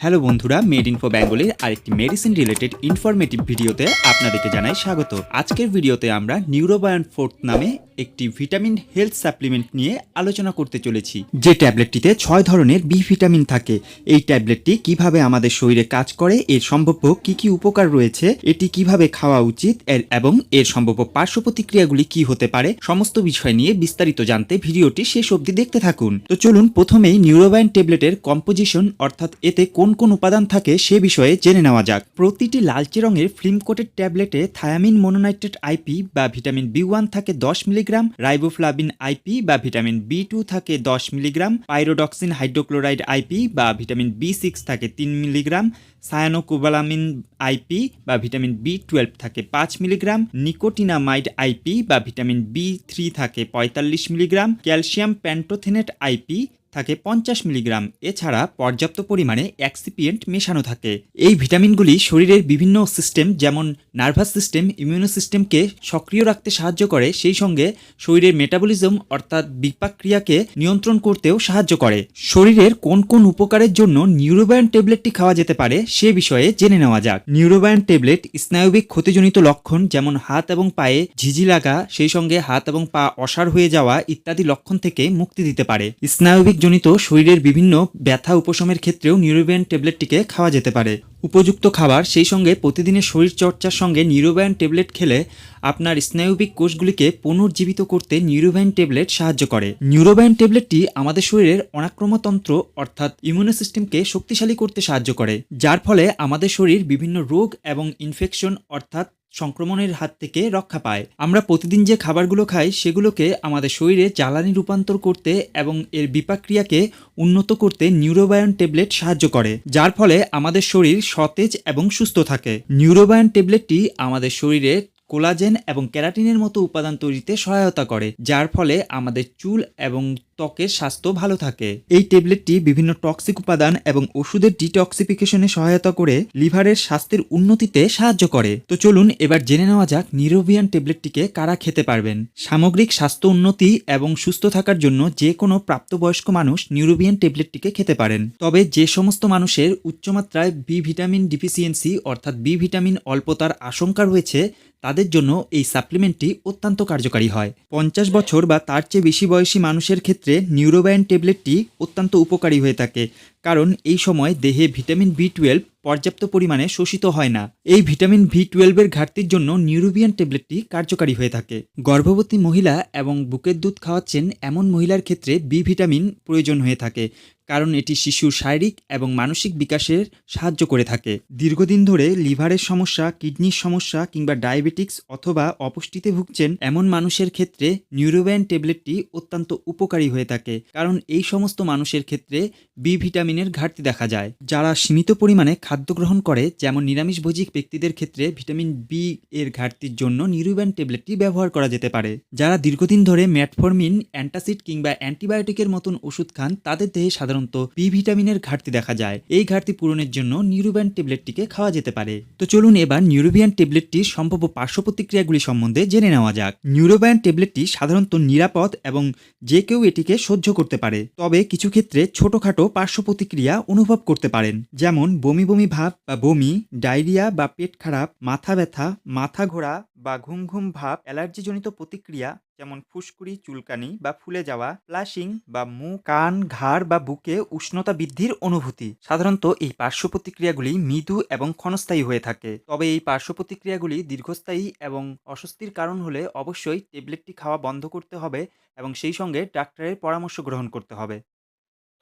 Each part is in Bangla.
হ্যালো বন্ধুরা মেড ইনফো বেঙ্গলের আরেকটি মেডিসিন রিলেটেড ইনফরমেটিভ ভিডিওতে আপনাদেরকে জানাই স্বাগত। আজকের ভিডিওতে আমরা নিউরোবায়ন ফোর্থ নামে একটি ভিটামিন হেলথ সাপ্লিমেন্ট নিয়ে আলোচনা করতে চলেছি। যে ট্যাবলেটটিতে ছয় ধরনের বি ভিটামিন থাকে, এই ট্যাবলেটটি কীভাবে আমাদের শরীরে কাজ করে, এর সম্ভাব্য কি কি উপকার রয়েছে, এটি কীভাবে খাওয়া উচিত এবং এর সম্ভাব্য পার্শ্ব প্রতিক্রিয়াগুলি কি হতে পারে, সমস্ত বিষয় নিয়ে বিস্তারিত জানতে ভিডিওটি শেষ অবধি দেখতে থাকুন। তো চলুন, প্রথমেই নিউরোবায়ন ট্যাবলেটের কম্পোজিশন অর্থাৎ এতে কোন কোন কোন উপাদান থাকে সে বিষয়ে জেনে নেওয়া যাক। প্রতিটি লালচে রঙের ফিল্ম কোটেড ট্যাবলেটে থায়ামিন মনোনাইট্রেট আইপি বা ভিটামিন বি ওয়ান থাকে দশ মিলিগ্রাম, রাইবোফ্লাভিন আইপি বা ভিটামিন বি টু থাকে দশ মিলিগ্রাম, পাইরোডক্সিন হাইড্রোক্লোরাইড আইপি বা ভিটামিন বি সিক্স থাকে তিন মিলিগ্রাম, সায়ানোকোবালামিন আইপি বা ভিটামিন বি টুয়েলভ থাকে পাঁচ মিলিগ্রাম, নিকোটিনামাইড আইপি বা ভিটামিন বি থ্রি থাকে পঁয়তাল্লিশ মিলিগ্রাম, ক্যালসিয়াম প্যান্টোথেনেট আইপি থাকে পঞ্চাশ মিলিগ্রাম। এছাড়া পর্যাপ্ত পরিমাণে অ্যাক্সিপিয়েন্ট মেশানো থাকে। এই ভিটামিনগুলি শরীরের বিভিন্ন সিস্টেম যেমন নার্ভাস সিস্টেম ইমিউনো সিস্টেমকে সক্রিয় রাখতে সাহায্য করে, সেই সঙ্গে শরীরের মেটাবলিজম অর্থাৎ বিপাক্রিয়াকে নিয়ন্ত্রণ করতেও সাহায্য করে। শরীরের কোন কোন উপকারের জন্য নিউরোবায়ন ট্যাবলেটটি খাওয়া যেতে পারে, সে বিষয়ে জেনে নেওয়া যাক। নিউরোবায়ন ট্যাবলেট স্নায়বিক ক্ষতিজনিত লক্ষণ, যেমন হাত এবং পায়ে ঝিঝি লাগা, সেই সঙ্গে হাত এবং পা অসার হয়ে যাওয়া ইত্যাদি লক্ষণ থেকে মুক্তি দিতে পারে। স্নায়বিক জনিত শরীরের বিভিন্ন ব্যথা উপশমের ক্ষেত্রেও নিউরোবায়ন ট্যাবলেটটিকে খাওয়া যেতে পারে। উপযুক্ত খাবার সেই সঙ্গে প্রতিদিনের শরীর চর্চার সঙ্গে নিউরোবায়ন ট্যাবলেট খেলে আপনার স্নায়ুবিক কোষগুলিকে পুনর্জীবিত করতে নিউরোবায়ন ট্যাবলেট সাহায্য করে। নিউরোবায়ন ট্যাবলেটটি আমাদের শরীরের অনাক্রমতন্ত্র অর্থাৎ ইমিউনো সিস্টেমকে শক্তিশালী করতে সাহায্য করে, যার ফলে আমাদের শরীর বিভিন্ন রোগ এবং ইনফেকশন অর্থাৎ সংক্রমণের হাত থেকে রক্ষা পায়। আমরা প্রতিদিন যে খাবারগুলো খাই, সেগুলোকে আমাদের শরীরে জ্বালানি রূপান্তর করতে এবং এর বিপাক্রিয়াকে উন্নত করতে নিউরোবায়ন ট্যাবলেট সাহায্য করে, যার ফলে আমাদের শরীর সতেজ এবং সুস্থ থাকে। নিউরোবায়ন ট্যাবলেটটি আমাদের শরীরে কোলাজেন এবং ক্যারাটিনের মতো উপাদান তৈরিতে সহায়তা করে, যার ফলে আমাদের চুল এবং ত্বকের স্বাস্থ্য ভালো থাকে। এই ট্যাবলেটটি বিভিন্ন টক্সিক উপাদান এবং ওষুধের ডিটক্সিফিকেশনে সহায়তা করে লিভারের স্বাস্থ্যের উন্নতিতে সাহায্য করে। তো চলুন এবার জেনে নেওয়া যাক নিরোভিয়ান ট্যাবলেটটিকে কারা খেতে পারবেন। সামগ্রিক স্বাস্থ্য উন্নতি এবং সুস্থ থাকার জন্য যে কোনো প্রাপ্তবয়স্ক মানুষ নিউরোভিয়ান ট্যাবলেটটিকে খেতে পারেন। তবে যে সমস্ত মানুষের উচ্চমাত্রায় বি ভিটামিন ডিফিসিয়েন্সি অর্থাৎ বি ভিটামিন অল্পতার আশঙ্কা রয়েছে, তাদের জন্য এই সাপ্লিমেন্টটি অত্যন্ত কার্যকারী হয়। পঞ্চাশ বছর বা তার চেয়ে বেশি বয়সী মানুষের ক্ষেত্রে নিউরোবায়ন ট্যাবলেটটি অত্যন্ত উপকারী হয়ে থাকে। কারণ এই সময় দেহে ভিটামিন বি টুয়েলভ পর্যাপ্ত পরিমাণে শোষিত হয় না। এই ভিটামিন ভি টুয়েলভের ঘাটতির জন্য নিউরোবিয়ান ট্যাবলেটটি কার্যকারী হয়ে থাকে। গর্ভবতী মহিলা এবং বুকের দুধ খাওয়াচ্ছেন এমন মহিলার ক্ষেত্রে বি ভিটামিন প্রয়োজন হয়ে থাকে, কারণ এটি শিশুর শারীরিক এবং মানসিক বিকাশের সাহায্য করে থাকে। দীর্ঘদিন ধরে লিভারের সমস্যা, কিডনির সমস্যা কিংবা ডায়াবেটিক্স অথবা অপুষ্টিতে ভুগছেন এমন মানুষের ক্ষেত্রে নিউরোবিয়ান ট্যাবলেটটি অত্যন্ত উপকারী হয়ে থাকে, কারণ এই সমস্ত মানুষের ক্ষেত্রে বি ভিটামিনের ঘাটতি দেখা যায়। যারা সীমিত পরিমাণে খাদ্য গ্রহণ করে, যেমন নিরামিষভোজী ব্যক্তিদের ক্ষেত্রে ভিটামিন বি এর ঘাটতির জন্য নিউরোব্যান ট্যাবলেটটি ব্যবহার করা যেতে পারে। যারা দীর্ঘদিন ধরে ম্যাটফরমিন, অ্যান্টাসিড কিংবা অ্যান্টিবায়োটিকের মতন ওষুধ খান, তাদের দেহে সাধারণত বি ভিটামিনের ঘাটতি দেখা যায়। এই ঘাটতি পূরণের জন্য নিউরোবিয়ান ট্যাবলেটটিকে খাওয়া যেতে পারে। তো চলুন এবার নিউরোবিয়ান ট্যাবলেটটির সম্ভাব্য পার্শ্ব প্রতিক্রিয়াগুলি সম্বন্ধে জেনে নেওয়া যাক। নিউরোবিয়ান ট্যাবলেটটি সাধারণত নিরাপদ এবং যে কেউ এটিকে সহ্য করতে পারে। তবে কিছু ক্ষেত্রে ছোটখাটো পার্শ্ব প্রতিক্রিয়া অনুভব করতে পারেন। যেমন বমি বমি ভাব বা বমি, ডায়রিয়া বা পেট খারাপ, মাথা ব্যথা, মাথা ঘোরা বা ঘুম ঘুম ভাব, অ্যালার্জিজনিত প্রতিক্রিয়া যেমন ফুসকুড়ি, চুলকানি বা ফুলে যাওয়া ফ্লাশিং বা মুখ কান, ঘাড় বা বুকে উষ্ণতা বৃদ্ধির অনুভূতি। সাধারণত এই পার্শ্ব প্রতিক্রিয়াগুলি মৃদু এবং ক্ষণস্থায়ী হয়ে থাকে। তবে এই পার্শ্ব প্রতিক্রিয়াগুলি দীর্ঘস্থায়ী এবং অস্বস্তির কারণ হলে অবশ্যই ট্যাবলেটটি খাওয়া বন্ধ করতে হবে এবং সেই সঙ্গে ডাক্তারের পরামর্শ গ্রহণ করতে হবে।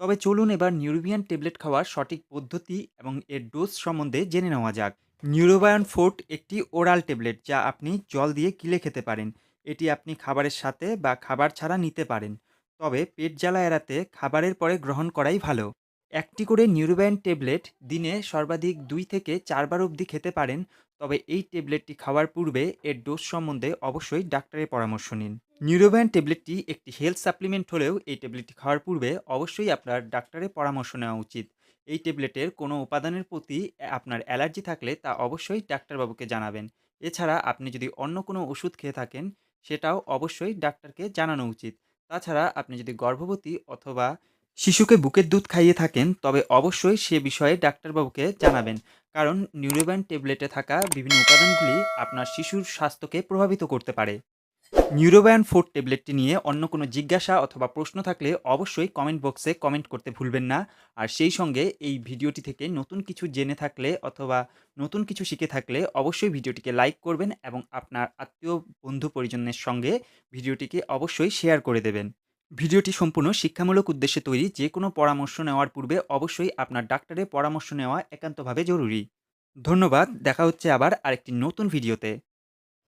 তবে চলুন এবার নিউরোবিয়ান ট্যাবলেট খাওয়ার সঠিক পদ্ধতি এবং এর ডোজ সম্বন্ধে জেনে নেওয়া যাক। নিউরোবায়ন ফোর্ট একটি ওরাল ট্যাবলেট যা আপনি জল দিয়ে কিলে খেতে পারেন। এটি আপনি খাবারের সাথে বা খাবার ছাড়া নিতে পারেন। তবে পেট জ্বালা এড়াতে খাবারের পরে গ্রহণ করাই ভালো। একটি করে নিউরোবায়ন ট্যাবলেট দিনে সর্বাধিক দুই থেকে চারবার অবধি খেতে পারেন। তবে এই ট্যাবলেটটি খাওয়ার পূর্বে এর ডোজ সম্বন্ধে অবশ্যই ডাক্তারের পরামর্শ নিন। নিউরোবায়ন ট্যাবলেটটি একটি হেলথ সাপ্লিমেন্ট হলেও এই ট্যাবলেটটি খাওয়ার পূর্বে অবশ্যই আপনার ডাক্তারের পরামর্শ নেওয়া উচিত। এই ট্যাবলেটের কোনো উপাদানের প্রতি আপনার অ্যালার্জি থাকলে তা অবশ্যই ডাক্তারবাবুকে জানাবেন। এছাড়া আপনি যদি অন্য কোনো ওষুধ খেয়ে থাকেন, সেটাও অবশ্যই ডাক্তারকে জানানো উচিত। তাছাড়া আপনি যদি গর্ভবতী অথবা শিশুকে বুকের দুধ খাইয়ে থাকেন, তবে অবশ্যই সে বিষয়ে ডাক্তারবাবুকে জানাবেন। কারণ নিউরোব্যান ট্যাবলেটে থাকা বিভিন্ন উপাদানগুলি আপনার শিশুর স্বাস্থ্যকে প্রভাবিত করতে পারে। নিউরোব্যান ফোর ট্যাবলেটটি নিয়ে অন্য কোনো জিজ্ঞাসা অথবা প্রশ্ন থাকলে অবশ্যই কমেন্ট বক্সে কমেন্ট করতে ভুলবেন না। আর সেই সঙ্গে এই ভিডিওটি থেকে নতুন কিছু জেনে থাকলে অথবা নতুন কিছু শিখে থাকলে অবশ্যই ভিডিওটিকে লাইক করবেন এবং আপনার আত্মীয় বন্ধু পরিজনের সঙ্গে ভিডিওটিকে অবশ্যই শেয়ার করে দেবেন। ভিডিওটি সম্পূর্ণ শিক্ষামূলক উদ্দেশ্যে তৈরি যে কোনো পরামর্শ নেওয়ার পূর্বে অবশ্যই আপনার ডাক্তারের পরামর্শ নেওয়া একান্তভাবে জরুরি। ধন্যবাদ, দেখা হচ্ছে আবার আরেকটি নতুন ভিডিওতে।